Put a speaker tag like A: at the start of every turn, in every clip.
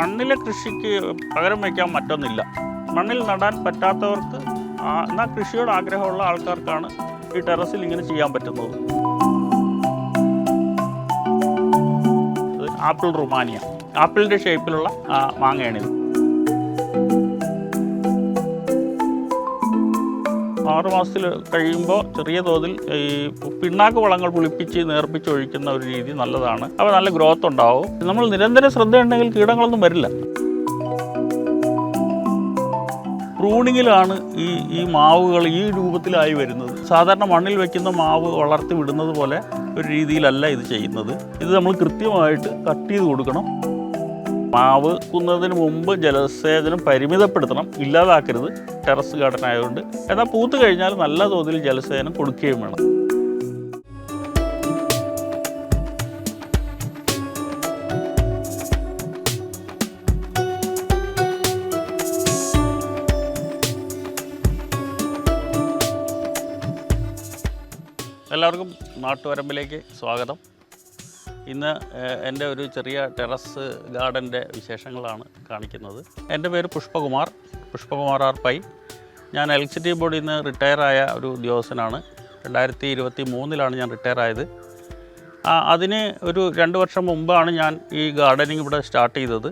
A: മണ്ണിലെ കൃഷിക്ക് പകരം വയ്ക്കാൻ മറ്റൊന്നില്ല. മണ്ണിൽ നടാൻ പറ്റാത്തവർക്ക് എന്നാൽ കൃഷിയോട് ആഗ്രഹമുള്ള ആൾക്കാർക്കാണ് ഈ ടെറസിൽ ഇങ്ങനെ ചെയ്യാൻ പറ്റുന്നത്. ആപ്പിൾ റുമാനിയ. ആപ്പിളിന്റെ ഷേപ്പിലുള്ള മാങ്ങയാണിത്. ആറ് മാസത്തിൽ കഴിയുമ്പോൾ ചെറിയ തോതിൽ ഈ പിണ്ണാക്ക് വളങ്ങൾ പുളിപ്പിച്ച് നേർപ്പിച്ച് ഒഴിക്കുന്ന ഒരു രീതി നല്ലതാണ്. അപ്പോൾ നല്ല ഗ്രോത്ത് ഉണ്ടാവും. നമ്മൾ നിരന്തരം ശ്രദ്ധയുണ്ടെങ്കിൽ കീടങ്ങളൊന്നും വരില്ല. പ്രൂണിങ്ങിലാണ് ഈ ഈ മാവുകൾ ഈ രൂപത്തിലായി വരുന്നത്. സാധാരണ മണ്ണിൽ വെക്കുന്ന മാവ് വളർത്തി വിടുന്നത് പോലെ ഒരു രീതിയിലല്ല ഇത് ചെയ്യുന്നത്. ഇത് നമ്മൾ കൃത്യമായിട്ട് കട്ട് ചെയ്ത് കൊടുക്കണം. മാവ് കുന്നതിന് മുമ്പ് ജലസേചനം പരിമിതപ്പെടുത്തണം ഇല്ലാതാക്കരുത് ടെറസ് ഗാർഡൻ ആയതുകൊണ്ട്. എന്നാൽ പൂത്ത് കഴിഞ്ഞാൽ നല്ല തോതിൽ ജലസേചനം കൊടുക്കുകയും വേണം. എല്ലാവർക്കും നാട്ടുവരമ്പിലേക്ക് സ്വാഗതം. ഇന്ന് എന്റെ ഒരു ചെറിയ ടെറസ് ഗാർഡന്റെ വിശേഷങ്ങളാണ് കാണിക്കുന്നത്. എന്റെ പേര് പുഷ്പകുമാർ. പുഷ്പകുമാർ ആർ പൈ. ഞാൻ ഇലക്ട്രിസിറ്റി ബോർഡിൽ നിന്ന് റിട്ടയറായ ഒരു ഉദ്യോഗസ്ഥനാണ്. രണ്ടായിരത്തി ഇരുപത്തി മൂന്നിലാണ് ഞാൻ റിട്ടയർ ആയത് അതിന് ഒരു രണ്ട് വർഷം മുമ്പാണ് ഞാൻ ഈ ഗാർഡനിങ് ഇവിടെ സ്റ്റാർട്ട് ചെയ്തത്.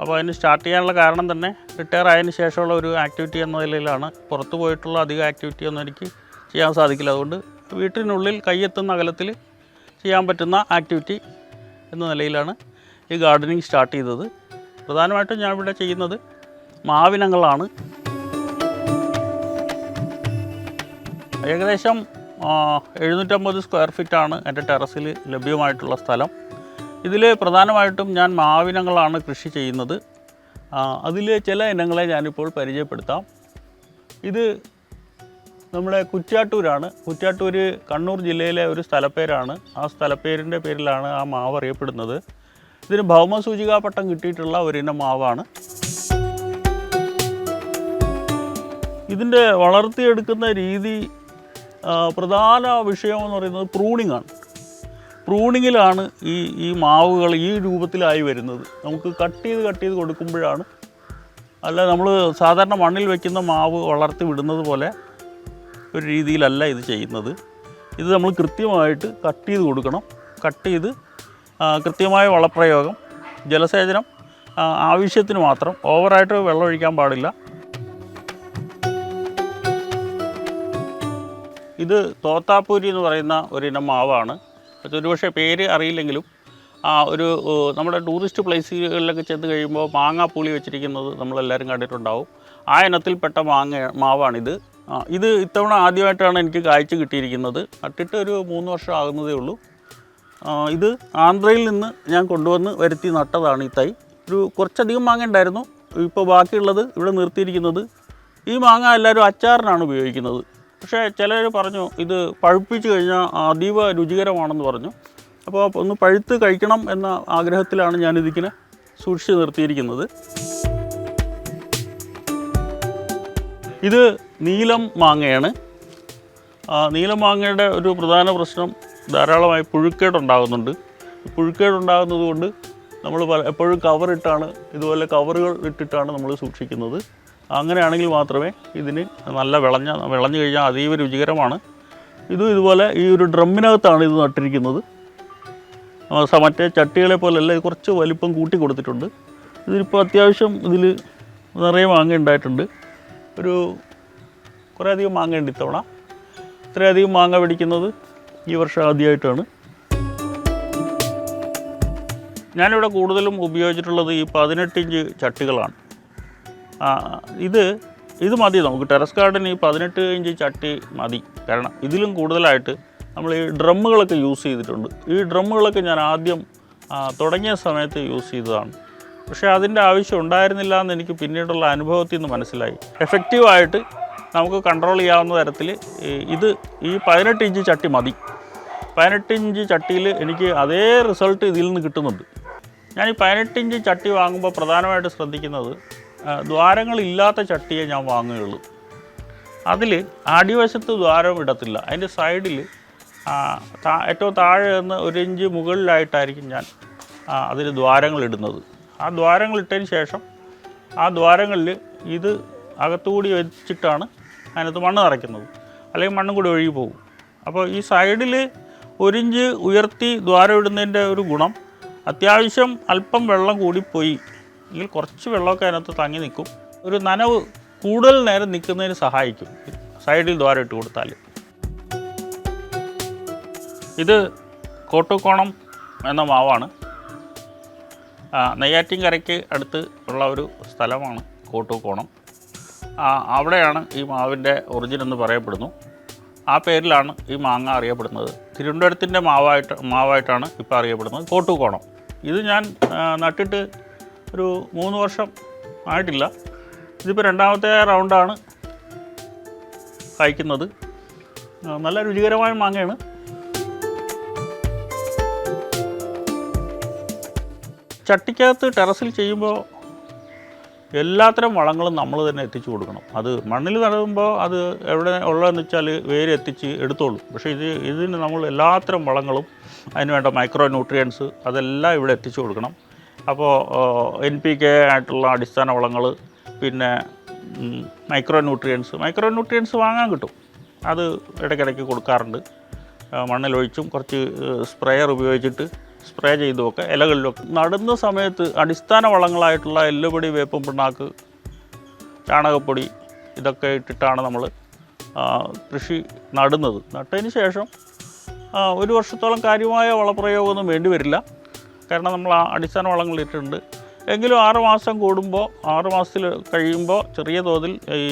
A: അപ്പോൾ അതിന് സ്റ്റാർട്ട് ചെയ്യാനുള്ള കാരണം തന്നെ റിട്ടയർ ആയതിന് ശേഷമുള്ള ഒരു ആക്ടിവിറ്റി എന്ന നിലയിലാണ് പുറത്തു പോയിട്ടുള്ള അധിക ആക്ടിവിറ്റി ഒന്നും എനിക്ക് ചെയ്യാൻ സാധിക്കില്ല. അതുകൊണ്ട് വീട്ടിനുള്ളിൽ കൈയെത്തുന്ന അകലത്തിൽ ചെയ്യാൻ പറ്റുന്ന ആക്ടിവിറ്റി എന്ന നിലയിലാണ് ഈ ഗാർഡനിങ് സ്റ്റാർട്ട് ചെയ്തത്. പ്രധാനമായിട്ടും ഞാൻ ഇവിടെ ചെയ്യുന്നത് മാവിനങ്ങളാണ്. ഏകദേശം എഴുന്നൂറ്റമ്പത് സ്ക്വയർ ഫീറ്റാണ് എന്റെ ടെറസിൽ ലഭ്യമായിട്ടുള്ള സ്ഥലം. ഇതിൽ പ്രധാനമായിട്ടും ഞാൻ മാവിനങ്ങളാണ് കൃഷി ചെയ്യുന്നത്. അതിൽ ചില ഇനങ്ങളെ ഞാനിപ്പോൾ പരിചയപ്പെടുത്താം. ഇത് നമ്മുടെ കുറ്റ്യാട്ടൂരാണ്. കുറ്റാട്ടൂര് കണ്ണൂർ ജില്ലയിലെ ഒരു സ്ഥലപ്പേരാണ്. ആ സ്ഥലപ്പേരിന്റെ പേരിലാണ് ആ മാവ് അറിയപ്പെടുന്നത്. ഇതിന് ഭൗമസൂചികാ പട്ടം കിട്ടിയിട്ടുള്ള ഒരിനം മാവാണ്. ഇതിന്റെ വളർത്തിയെടുക്കുന്ന രീതി പ്രധാന വിഷയമെന്ന് പറയുന്നത് പ്രൂണിംഗ് ആണ്. പ്രൂണിങ്ങിലാണ് ഈ ഈ മാവുകൾ ഈ രൂപത്തിലായി വരുന്നത്. നമുക്ക് കട്ട് ചെയ്ത് കട്ട് ചെയ്ത് കൊടുക്കുമ്പോഴാണ്. അല്ല നമ്മൾ സാധാരണ മണ്ണിൽ വെക്കുന്ന മാവ് വളർത്തി വിടുന്നത് പോലെ ഒരു രീതിയിലല്ല ഇത് ചെയ്യുന്നത്. ഇത് നമ്മൾ കൃത്യമായിട്ട് കട്ട് ചെയ്ത് കൊടുക്കണം. കട്ട് ചെയ്ത് കൃത്യമായ വളപ്രയോഗം ജലസേചനം ആവശ്യത്തിന് മാത്രം ഓവറായിട്ട് വെള്ളം ഒഴിക്കാൻ പാടില്ല. ഇത് തോത്താപ്പൂരി എന്ന് പറയുന്ന ഒരിനം മാവാണ്. ഒരുപക്ഷെ പേര് അറിയില്ലെങ്കിലും ഒരു നമ്മുടെ ടൂറിസ്റ്റ് പ്ലേസുകളിലൊക്കെ ചെന്ന് കഴിയുമ്പോൾ മാങ്ങാപ്പൂളി പുളി വെച്ചിരിക്കുന്നത് നമ്മളെല്ലാവരും കണ്ടിട്ടുണ്ടാവും. ആ ഇനത്തിൽപ്പെട്ട മാങ്ങ മാവാണിത്. ആ, ഇത് ഇത്തവണ ആദ്യമായിട്ടാണ് എനിക്ക് കാഴ്ച കിട്ടിയിരിക്കുന്നത്. നട്ടിട്ട് ഒരു മൂന്ന് വർഷം ആകുന്നതേ ഉള്ളൂ. ഇത് ആന്ധ്രയിൽ നിന്ന് ഞാൻ കൊണ്ടുവന്ന് വരുത്തി നട്ടതാണ് ഈ തൈ. ഒരു കുറച്ചധികം മാങ്ങ ഉണ്ടായിരുന്നു. ഇപ്പോൾ ബാക്കിയുള്ളത് ഇവിടെ നിർത്തിയിരിക്കുന്നത്. ഈ മാങ്ങ എല്ലാവരും അച്ചാറിനാണ് ഉപയോഗിക്കുന്നത്. പക്ഷേ ചിലർ പറഞ്ഞു ഇത് പഴുപ്പിച്ച് കഴിഞ്ഞാൽ അതീവ രുചികരമാണെന്ന് പറഞ്ഞു. അപ്പോൾ ഒന്ന് പഴുത്ത് കഴിക്കണം എന്ന ആഗ്രഹത്തിലാണ് ഞാനിതിങ്ങനെ സൂക്ഷിച്ച് നിർത്തിയിരിക്കുന്നത്. ഇത് നീലം മാങ്ങയാണ്. നീലം മാങ്ങയുടെ ഒരു പ്രധാന പ്രശ്നം ധാരാളമായി പുഴുക്കേടുണ്ടാകുന്നുണ്ട്. പുഴുക്കേടുണ്ടാകുന്നത് കൊണ്ട് നമ്മൾ എപ്പോഴും കവറിട്ടാണ് ഇതുപോലെ കവറുകൾ ഇട്ടിട്ടാണ് നമ്മൾ സൂക്ഷിക്കുന്നത്. അങ്ങനെയാണെങ്കിൽ മാത്രമേ ഇതിന് നല്ല വിളഞ്ഞ വിളഞ്ഞു കഴിഞ്ഞാൽ അതീവ രുചികരമാണ്. ഇതും ഇതുപോലെ ഈ ഒരു ഡ്രമ്മിനകത്താണ് ഇത് നട്ടിരിക്കുന്നത്. മറ്റേ ചട്ടികളെ പോലെയല്ല ഇത് കുറച്ച് വലിപ്പം കൂട്ടി കൊടുത്തിട്ടുണ്ട്. ഇതിലിപ്പോൾ അത്യാവശ്യം ഇതിൽ നിറയെ മാങ്ങ ഉണ്ടായിട്ടുണ്ട്. ഒരു കുറേ അധികം മാങ്ങ ഉണ്ട് ഇത്തവണ. ഇത്രയധികം മാങ്ങ പിടിക്കുന്നത് ഈ വർഷം ആദ്യമായിട്ടാണ്. ഞാനിവിടെ കൂടുതലും ഉപയോഗിച്ചിട്ടുള്ളത് ഈ പതിനെട്ട് ഇഞ്ച് ചട്ടികളാണ് ഇത് ഇത് മതി നമുക്ക്. ടെറസ് ഗാർഡൻ ഈ പതിനെട്ട് ഇഞ്ച് ചട്ടി മതി. കാരണം ഇതിലും കൂടുതലായിട്ട് നമ്മൾ ഈ ഡ്രമ്മുകളൊക്കെ യൂസ് ചെയ്തിട്ടുണ്ട്. ഈ ഡ്രമ്മുകളൊക്കെ ഞാൻ ആദ്യം തുടങ്ങിയ സമയത്ത് യൂസ് ചെയ്തതാണ്. പക്ഷേ അതിന്റെ ആവശ്യം ഉണ്ടായിരുന്നില്ല എന്ന് എനിക്ക് പിന്നീടുള്ള അനുഭവത്തിൽ നിന്ന് മനസ്സിലായി. എഫക്റ്റീവായിട്ട് നമുക്ക് കൺട്രോൾ ചെയ്യാവുന്ന തരത്തിൽ ഇത് ഈ പതിനെട്ട് ഇഞ്ച് ചട്ടി മതി. പതിനെട്ട് ഇഞ്ച് ചട്ടിയിൽ എനിക്ക് അതേ റിസൾട്ട് ഇതിൽ നിന്ന് കിട്ടുന്നുണ്ട്. ഞാൻ ഈ പതിനെട്ട് ഇഞ്ച് ചട്ടി വാങ്ങുമ്പോൾ പ്രധാനമായിട്ട് ശ്രദ്ധിക്കുന്നത് ദ്വാരങ്ങളില്ലാത്ത ചട്ടിയെ ഞാൻ വാങ്ങുകയുള്ളൂ. അതിൽ അടിവശത്ത് ദ്വാരം ഇടത്തില്ല. അതിന്റെ സൈഡിൽ ഏറ്റവും താഴെ നിന്ന് ഒരു ഇഞ്ച് മുകളിലായിട്ടായിരിക്കും ഞാൻ അതിൽ ദ്വാരങ്ങൾ ഇടുന്നത്. ആ ദ്വാരങ്ങൾ ഇട്ടതിന് ശേഷം ആ ദ്വാരങ്ങളിൽ ഇത് അകത്തുകൂടി വെച്ചിട്ടാണ് അതിനകത്ത് മണ്ണ് നിറയ്ക്കുന്നത്. അല്ലെങ്കിൽ മണ്ണും കൂടി ഒഴുകി പോകും. അപ്പോൾ ഈ സൈഡിൽ ഒരിഞ്ച് ഉയർത്തി ദ്വാരം ഇടുന്നതിന്റെ ഒരു ഗുണം അത്യാവശ്യം അല്പം വെള്ളം കൂടിപ്പോയി അല്ലെങ്കിൽ കുറച്ച് വെള്ളമൊക്കെ അതിനകത്ത് തങ്ങി നിൽക്കും. ഒരു നനവ് കൂടുതൽ നേരം നിൽക്കുന്നതിന് സഹായിക്കും സൈഡിൽ ദ്വാരം ഇട്ട് കൊടുത്താൽ. ഇത് കോട്ടുകോണം എന്ന മാവാണ്. നെയ്യാറ്റിൻകരയ്ക്ക് അടുത്ത് ഉള്ള ഒരു സ്ഥലമാണ് കോട്ടുകോണം. അവിടെയാണ് ഈ മാവിന്റെ ഒറിജിൻ എന്ന് പറയപ്പെടുന്നു. ആ പേരിലാണ് ഈ മാങ്ങ അറിയപ്പെടുന്നത്. തിരുവനന്തപുരത്തിന്റെ മാവായിട്ട് മാവായിട്ടാണ് ഇപ്പോൾ അറിയപ്പെടുന്നത്. കോട്ടുകോണം. ഇത് ഞാൻ നട്ടിട്ട് ഒരു മൂന്ന് വർഷം ആയിട്ടില്ല. ഇതിപ്പോൾ രണ്ടാമത്തെ റൗണ്ടാണ് കഴിക്കുന്നത്. നല്ല രുചികരമായ മാങ്ങയാണ്. ചട്ടിക്കകത്ത് ടെറസിൽ ചെയ്യുമ്പോൾ എല്ലാത്തരം വളങ്ങളും നമ്മൾ തന്നെ എത്തിച്ചു കൊടുക്കണം. അത് മണ്ണിൽ നടുമ്പോൾ അത് എവിടെ ഉള്ളതെന്ന് വെച്ചാൽ വേര് എത്തിച്ച് എടുത്തോളൂ. പക്ഷേ ഇത് ഇതിന് നമ്മൾ എല്ലാത്തരം വളങ്ങളും അതിന് വേണ്ട മൈക്രോ ന്യൂട്രിയൻസ് അതെല്ലാം ഇവിടെ എത്തിച്ചു കൊടുക്കണം. അപ്പോൾ എൻ പി കെ ആയിട്ടുള്ള അടിസ്ഥാന വളങ്ങൾ പിന്നെ മൈക്രോ ന്യൂട്രിയൻസ് മൈക്രോ ന്യൂട്രിയൻസ് വാങ്ങാൻ കിട്ടും. അത് ഇടയ്ക്കിടയ്ക്ക് കൊടുക്കാറുണ്ട്. മണ്ണിലൊഴിച്ചും കുറച്ച് സ്പ്രെയർ ഉപയോഗിച്ചിട്ട് സ്പ്രേ ചെയ്തുമൊക്കെ ഇലകളിലൊക്കെ. നടുന്ന സമയത്ത് അടിസ്ഥാന വളങ്ങളായിട്ടുള്ള എല്ലുപൊടി വേപ്പും പിണ്ണാക്ക് ചാണകപ്പൊടി ഇതൊക്കെ ഇട്ടിട്ടാണ് നമ്മൾ കൃഷി നടുന്നത്. നട്ടതിന് ശേഷം ഒരു വർഷത്തോളം കാര്യമായ വളപ്രയോഗമൊന്നും വേണ്ടി വരില്ല. കാരണം നമ്മൾ ആ അടിസ്ഥാന വളങ്ങൾ ഇട്ടിട്ടുണ്ട്. എങ്കിലും ആറുമാസം കൂടുമ്പോൾ ആറ് മാസത്തിൽ കഴിയുമ്പോൾ ചെറിയ തോതിൽ ഈ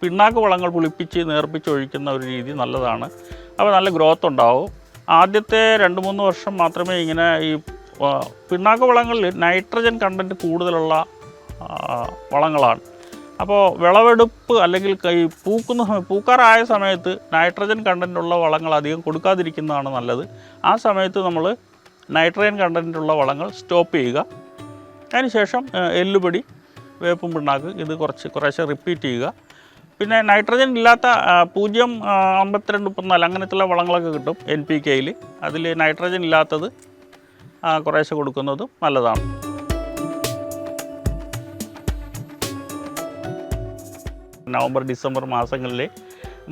A: പിണ്ണാക്ക് വളങ്ങൾ പുളിപ്പിച്ച് നേർപ്പിച്ച് ഒഴിക്കുന്ന ഒരു രീതി നല്ലതാണ്. അപ്പോൾ നല്ല ഗ്രോത്ത് ഉണ്ടാവും. ആദ്യത്തെ രണ്ട് മൂന്ന് വർഷം മാത്രമേ ഇങ്ങനെ ഈ പിണ്ണാക്ക വളങ്ങളിൽ നൈട്രജൻ കണ്ടന്റ് കൂടുതലുള്ള വളങ്ങളാണ്. അപ്പോൾ വിളവെടുപ്പ് അല്ലെങ്കിൽ കൈ പൂക്കുന്ന സമയം പൂക്കാറായ സമയത്ത് നൈട്രജൻ കണ്ടന്റുള്ള വളങ്ങൾ അധികം കൊടുക്കാതിരിക്കുന്നതാണ് നല്ലത്. ആ സമയത്ത് നമ്മൾ നൈട്രജൻ കണ്ടന്റുള്ള വളങ്ങൾ സ്റ്റോപ്പ് ചെയ്യുക. അതിനുശേഷം എല്ലുപൊടി വേപ്പും പിണ്ണാക്ക് ഇത് കുറച്ച് കുറേശ്ശെ റിപ്പീറ്റ് ചെയ്യുക. പിന്നെ നൈട്രജൻ ഇല്ലാത്ത പൂജ്യം അമ്പത്തിരണ്ട് മുപ്പത്തിനാല് അങ്ങനത്തുള്ള വളങ്ങളൊക്കെ കിട്ടും എൻ പി കെയിൽ അതിൽ നൈട്രജൻ ഇല്ലാത്തത് കുറേശ്ശെ കൊടുക്കുന്നതും നല്ലതാണ്. നവംബർ ഡിസംബർ മാസങ്ങളിൽ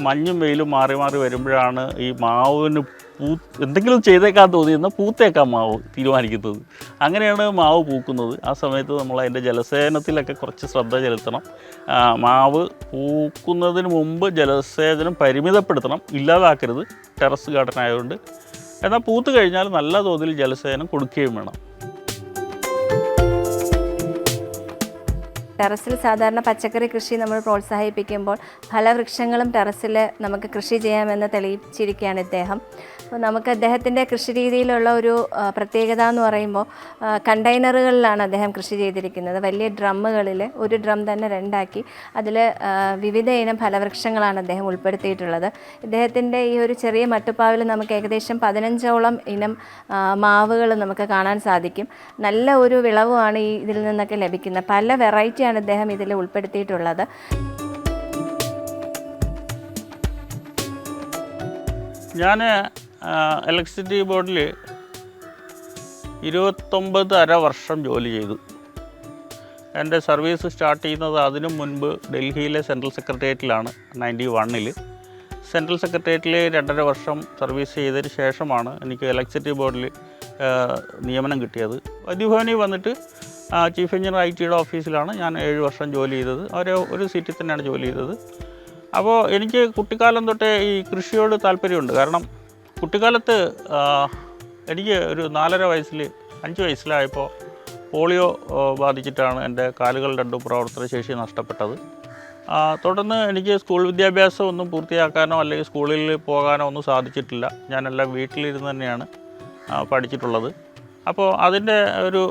A: മഞ്ഞും വെയിലും മാറി മാറി വരുമ്പോഴാണ് ഈ മാവിന് പൂ എന്തെങ്കിലും ചെയ്തേക്കാൻ തോന്നിയെന്നാൽ പൂത്തേക്കാൻ മാവ് തീരുമാനിക്കുന്നത്. അങ്ങനെയാണ് മാവ് പൂക്കുന്നത്. ആ സമയത്ത് നമ്മൾ അതിന്റെ ജലസേചനത്തിലൊക്കെ കുറച്ച് ശ്രദ്ധ ചെലുത്തണം. മാവ് പൂക്കുന്നതിന് മുമ്പ് ജലസേചനം പരിമിതപ്പെടുത്തണം. ഇല്ലാതാക്കരുത്. ടെറസ് ഗാർഡൻ ആയതുകൊണ്ട്. എന്നാൽ പൂത്ത് കഴിഞ്ഞാൽ നല്ല തോതിൽ ജലസേചനം കൊടുക്കുകയും വേണം.
B: ടെറസിൽ സാധാരണ പച്ചക്കറി കൃഷി നമ്മൾ പ്രോത്സാഹിപ്പിക്കുമ്പോൾ ഫലവൃക്ഷങ്ങളും ടെറസിൽ നമുക്ക് കൃഷി ചെയ്യാമെന്ന് തെളിയിച്ചിരിക്കുകയാണ് ഇദ്ദേഹം. അപ്പോൾ നമുക്ക് അദ്ദേഹത്തിന്റെ കൃഷി രീതിയിലുള്ള ഒരു പ്രത്യേകത എന്ന് പറയുമ്പോൾ കണ്ടെയ്നറുകളിലാണ് അദ്ദേഹം കൃഷി ചെയ്തിരിക്കുന്നത്. വലിയ ഡ്രമ്മുകളിൽ ഒരു ഡ്രം തന്നെ രണ്ടാക്കി അതിൽ വിവിധ ഇനം ഫലവൃക്ഷങ്ങളാണ് അദ്ദേഹം ഉൾപ്പെടുത്തിയിട്ടുള്ളത്. ഇദ്ദേഹത്തിന്റെ ഈ ഒരു ചെറിയ മട്ടുപ്പാവിൽ നമുക്ക് ഏകദേശം പതിനഞ്ചോളം ഇനം മാവുകൾ നമുക്ക് കാണാൻ സാധിക്കും. നല്ല ഒരു വിളവുമാണ് ഈ ഇതിൽ നിന്നൊക്കെ ലഭിക്കുന്നത്. പല വെറൈറ്റിയാണ് ഇദ്ദേഹം ഇതിൽ ഉൾപ്പെടുത്തിയിട്ടുള്ളത്.
A: ഞാൻ ഇലക്ട്രിസിറ്റി ബോർഡിൽ ഇരുപത്തൊമ്പത് അര വർഷം ജോലി ചെയ്തു. എന്റെ സർവീസ് സ്റ്റാർട്ട് ചെയ്യുന്നത് അതിനു മുൻപ് ഡൽഹിയിലെ സെൻട്രൽ സെക്രട്ടേറിയറ്റിലാണ് നയന്റി വണ്ണിൽ സെൻട്രൽ സെക്രട്ടേറിയറ്റിൽ രണ്ടര വർഷം സർവീസ് ചെയ്തതിന് ശേഷമാണ് എനിക്ക് ഇലക്ട്രിസിറ്റി ബോർഡിൽ നിയമനം കിട്ടിയത്. വൈദ്യുഭവനിൽ വന്നിട്ട് ചീഫ് എഞ്ചിനീയർ ഐ ടിയുടെ ഓഫീസിലാണ് ഞാൻ ഏഴ് വർഷം ജോലി ചെയ്തത്. അവരെ ഒരു സീറ്റിൽ തന്നെയാണ് ജോലി ചെയ്തത്. അപ്പോൾ എനിക്ക് കുട്ടിക്കാലം തൊട്ടേ ഈ കൃഷിയോട് താല്പര്യമുണ്ട്. കാരണം കുട്ടിക്കാലത്ത് എനിക്ക് ഒരു നാലര വയസ്സിൽ അഞ്ച് വയസ്സിലായപ്പോൾ പോളിയോ ബാധിച്ചിട്ടാണ് എന്റെ കാലുകൾ രണ്ടും പ്രവർത്തനശേഷി നഷ്ടപ്പെട്ടത്. തുടർന്ന് എനിക്ക് സ്കൂൾ വിദ്യാഭ്യാസം ഒന്നും പൂർത്തിയാക്കാനോ അല്ലെങ്കിൽ സ്കൂളിൽ പോകാനോ ഒന്നും സാധിച്ചിട്ടില്ല. ഞാനെല്ലാം വീട്ടിലിരുന്ന് തന്നെയാണ് പഠിച്ചിട്ടുള്ളത്. അപ്പോൾ അതിന്റെ ഒരു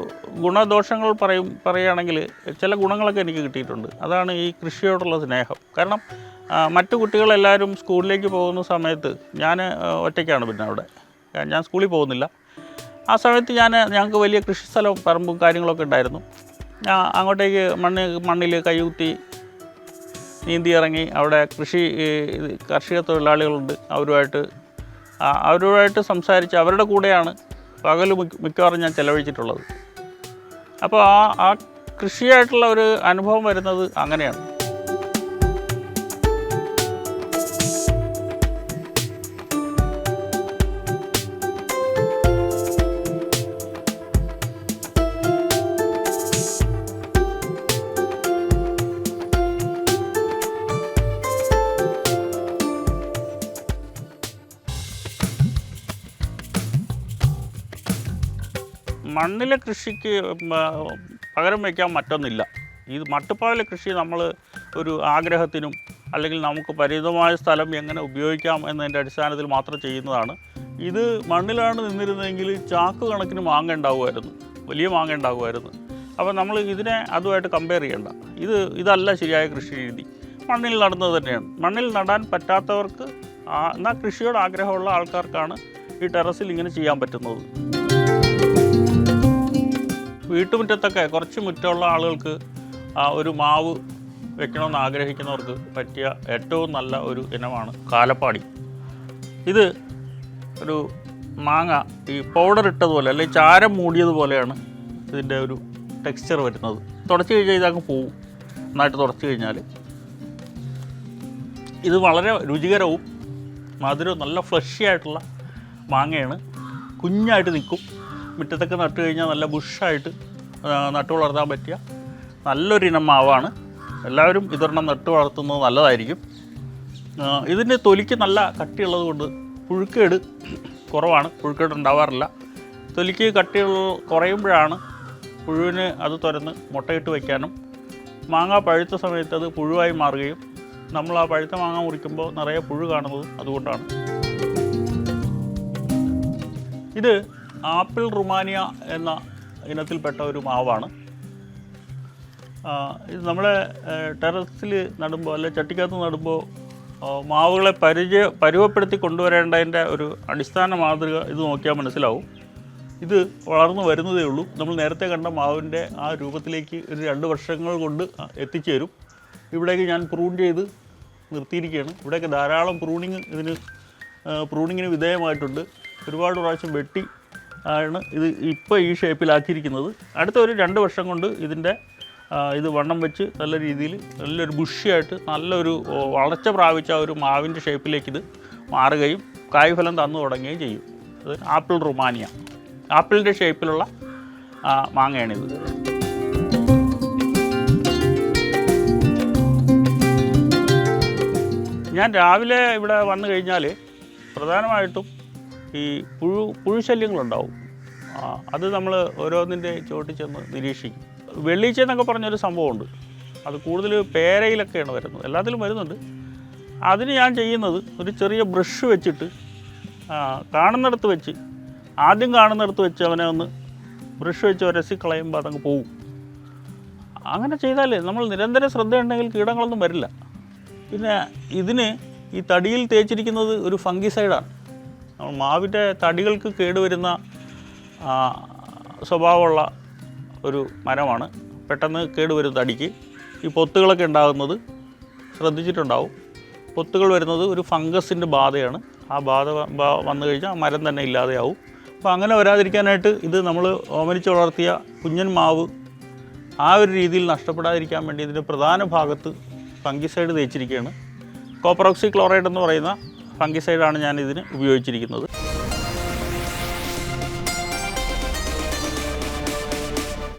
A: ഗുണദോഷങ്ങൾ പറയും പറയുകയാണെങ്കിൽ ചില ഗുണങ്ങളൊക്കെ എനിക്ക് കിട്ടിയിട്ടുണ്ട്. അതാണ് ഈ കൃഷിയോടുള്ള സ്നേഹം. കാരണം മറ്റു കുട്ടികളെല്ലാവരും സ്കൂളിലേക്ക് പോകുന്ന സമയത്ത് ഞാൻ ഒറ്റയ്ക്കാണ് പിന്നെ അവിടെ. ഞാൻ സ്കൂളിൽ പോകുന്നില്ല. ആ സമയത്ത് ഞാൻ ഞങ്ങൾക്ക് വലിയ കൃഷി പറമ്പും കാര്യങ്ങളൊക്കെ ഉണ്ടായിരുന്നു. ഞാൻ അങ്ങോട്ടേക്ക് മണ്ണ് മണ്ണിൽ കൈകുത്തി നീന്തി ഇറങ്ങി അവിടെ കൃഷി കർഷക തൊഴിലാളികളുണ്ട്. അവരുമായിട്ട് അവരുമായിട്ട് സംസാരിച്ച് അവരുടെ കൂടെയാണ് പകൽ മിക്കവാറും ഞാൻ ചിലവഴിച്ചിട്ടുള്ളത്. അപ്പോൾ ആ ആ കൃഷിയായിട്ടുള്ള ഒരു അനുഭവം വരുന്നത് അങ്ങനെയാണ്. മണ്ണിലെ കൃഷിക്ക് പകരം വയ്ക്കാൻ മറ്റൊന്നില്ല. ഈ മട്ടുപ്പാവിലെ കൃഷി നമ്മൾ ഒരു ആഗ്രഹത്തിനും അല്ലെങ്കിൽ നമുക്ക് പരിമിതമായ സ്ഥലം എങ്ങനെ ഉപയോഗിക്കാം എന്നതിന്റെ അടിസ്ഥാനത്തിൽ മാത്രം ചെയ്യുന്നതാണ്. ഇത് മണ്ണിലാണ് നിന്നിരുന്നതെങ്കിൽ ചാക്ക് കണക്കിന് മാങ്ങ ഉണ്ടാകുമായിരുന്നു വലിയ മാങ്ങ ഉണ്ടാകുമായിരുന്നു അപ്പോൾ നമ്മൾ ഇതിനെ അതുമായിട്ട് കമ്പയർ ചെയ്യണ്ട. ഇത് ഇതല്ല ശരിയായ കൃഷി രീതി. മണ്ണിൽ നടന്നത് തന്നെയാണ്. മണ്ണിൽ നടാൻ പറ്റാത്തവർക്ക് എന്നാൽ കൃഷിയോട് ആഗ്രഹമുള്ള ആൾക്കാർക്കാണ് ഈ ടെറസിൽ ഇങ്ങനെ ചെയ്യാൻ പറ്റുന്നത്. വീട്ടുമുറ്റത്തൊക്കെ കുറച്ച് മുറ്റമുള്ള ആളുകൾക്ക് ആ ഒരു മാവ് വെക്കണമെന്ന് ആഗ്രഹിക്കുന്നവർക്ക് പറ്റിയ ഏറ്റവും നല്ല ഒരു ഇനമാണ് കാലപ്പാടി. ഇത് ഒരു മാങ്ങ ഈ പൗഡർ ഇട്ടതുപോലെ അല്ലെങ്കിൽ ചാരം മൂടിയതുപോലെയാണ് ഇതിന്റെ ഒരു ടെക്സ്ചർ വരുന്നത്. തുടച്ച് കഴിഞ്ഞാൽ ഇതങ്ങ് പോവും. നന്നായിട്ട് തുടച്ച് കഴിഞ്ഞാൽ ഇത് വളരെ രുചികരവും മധുരവും നല്ല ഫ്ലഷി ആയിട്ടുള്ള മാങ്ങയാണ്. കുഞ്ഞായിട്ട് നിൽക്കും. മുറ്റത്തൊക്കെ നട്ടു കഴിഞ്ഞാൽ നല്ല ബുഷായിട്ട് നട്ടു വളർത്താൻ പറ്റിയ നല്ലൊരു ഇനം മാവാണ്. എല്ലാവരും ഇതൊരെണ്ണം നട്ടു വളർത്തുന്നത് നല്ലതായിരിക്കും. ഇതിന്റെ തൊലിക്ക് നല്ല കട്ടിയുള്ളത് കൊണ്ട് പുഴുക്കേട് കുറവാണ്. പുഴുക്കേട് ഉണ്ടാവാറില്ല. തൊലിക്ക് കട്ടിയുള്ള കുറയുമ്പോഴാണ് പുഴുവിന് അത് തുരന്ന് മുട്ടയിട്ട് വയ്ക്കാനും മാങ്ങ പഴുത്ത സമയത്ത് അത് പുഴുവായി മാറുകയും നമ്മൾ ആ പഴുത്ത മാങ്ങ മുറിക്കുമ്പോൾ നിറയെ പുഴു കാണുന്നത് അതുകൊണ്ടാണ്. ഇത് ആപ്പിൾ റുമാനിയ എന്ന ഇനത്തിൽപ്പെട്ട ഒരു മാവാണ്. ഇത് നമ്മളെ ടെറസിൽ നടുമ്പോൾ അല്ലെ ചട്ടിക്കകത്ത് നടുമ്പോൾ മാവുകളെ പരിചയ പരുവപ്പെടുത്തി കൊണ്ടുവരേണ്ടതിന്റെ ഒരു അടിസ്ഥാന മാതൃക ഇത് നോക്കിയാൽ മനസ്സിലാവും. ഇത് വളർന്നു വരുന്നതേ ഉള്ളൂ. നമ്മൾ നേരത്തെ കണ്ട മാവിന്റെ ആ രൂപത്തിലേക്ക് ഒരു രണ്ട് വർഷങ്ങൾ കൊണ്ട് എത്തിച്ചേരും. ഇവിടേക്ക് ഞാൻ പ്രൂൺ ചെയ്ത് നിർത്തിയിരിക്കുകയാണ്. ഇവിടെയൊക്കെ ധാരാളം പ്രൂണിങ് ഇതിന് പ്രൂണിങ്ങിന് വിധേയമായിട്ടുണ്ട്. ഒരുപാട് പ്രാവശ്യം വെട്ടി ആണ് ഇത് ഇപ്പോൾ ഈ ഷേപ്പിലാക്കിയിരിക്കുന്നത്. അടുത്ത ഒരു രണ്ട് വർഷം കൊണ്ട് ഇതിന്റെ ഇത് വണ്ണം വെച്ച് നല്ല രീതിയിൽ നല്ലൊരു ബുഷിയായിട്ട് നല്ലൊരു വളർച്ച പ്രാപിച്ച ഒരു മാവിന്റെ ഷേപ്പിലേക്ക് ഇത് മാറുകയും കായ്ഫലം തന്നു തുടങ്ങുകയും ചെയ്യും. അത് ആപ്പിൾ റുമാനിയ. ആപ്പിളിന്റെ ഷേപ്പിലുള്ള മാങ്ങയാണിത്. ഞാൻ രാവിലെ ഇവിടെ വന്നു കഴിഞ്ഞാൽ പ്രധാനമായിട്ടും ഈ പുഴു പുഴുശല്യങ്ങളുണ്ടാവും. അത് നമ്മൾ ഓരോന്നിന്റെ ചോട്ടിൽ ചെന്ന് നിരീക്ഷിക്കും. വെള്ളീച്ച എന്നൊക്കെ പറഞ്ഞൊരു സംഭവമുണ്ട്. അത് കൂടുതൽ പേരയിലൊക്കെയാണ് വരുന്നത്. എല്ലാത്തിലും വരുന്നുണ്ട്. അതിന് ഞാൻ ചെയ്യുന്നത് ഒരു ചെറിയ ബ്രഷ് വെച്ചിട്ട് കാണുന്നിടത്ത് വെച്ച് ആദ്യം കാണുന്നിടത്ത് വെച്ച് അവനെ ഒന്ന് ബ്രഷ് വെച്ച് ഒരസി കളയുമ്പോൾ അതങ്ങ് പോകും അങ്ങനെ ചെയ്താൽ നമ്മൾ നിരന്തരം ശ്രദ്ധയുണ്ടെങ്കിൽ കീടങ്ങളൊന്നും വരില്ല. പിന്നെ ഇതിന് ഈ തടിയിൽ തേച്ചിരിക്കുന്നത് ഒരു ഫംഗിസൈഡാണ്. മാവിന്റെ തടികൾക്ക് കേടുവരുന്ന സ്വഭാവമുള്ള ഒരു മരമാണ്. പെട്ടെന്ന് കേടുവരും തടിക്ക്. ഈ പൊത്തുകളൊക്കെ ഉണ്ടാകുന്നത് ശ്രദ്ധിച്ചിട്ടുണ്ടാവും. പൊത്തുകൾ വരുന്നത് ഒരു ഫംഗസിന്റെ ബാധയാണ്. ആ ബാധ വന്നു കഴിഞ്ഞാൽ മരം തന്നെ ഇല്ലാതെയാവും. അപ്പോൾ അങ്ങനെ വരാതിരിക്കാനായിട്ട് ഇത് നമ്മൾ ഓമനിച്ച് വളർത്തിയ കുഞ്ഞൻ മാവ് ആ ഒരു രീതിയിൽ നഷ്ടപ്പെടാതിരിക്കാൻ വേണ്ടി ഇതിന്റെ പ്രധാന ഭാഗത്ത് ഫംഗിസൈഡ് തേച്ചിരിക്കുകയാണ്. കോപ്പറോക്സി ക്ലോറൈഡ് എന്ന് പറയുന്ന ഫംഗിസൈഡാണ് ഞാൻ ഇതിന് ഉപയോഗിച്ചിരിക്കുന്നത്.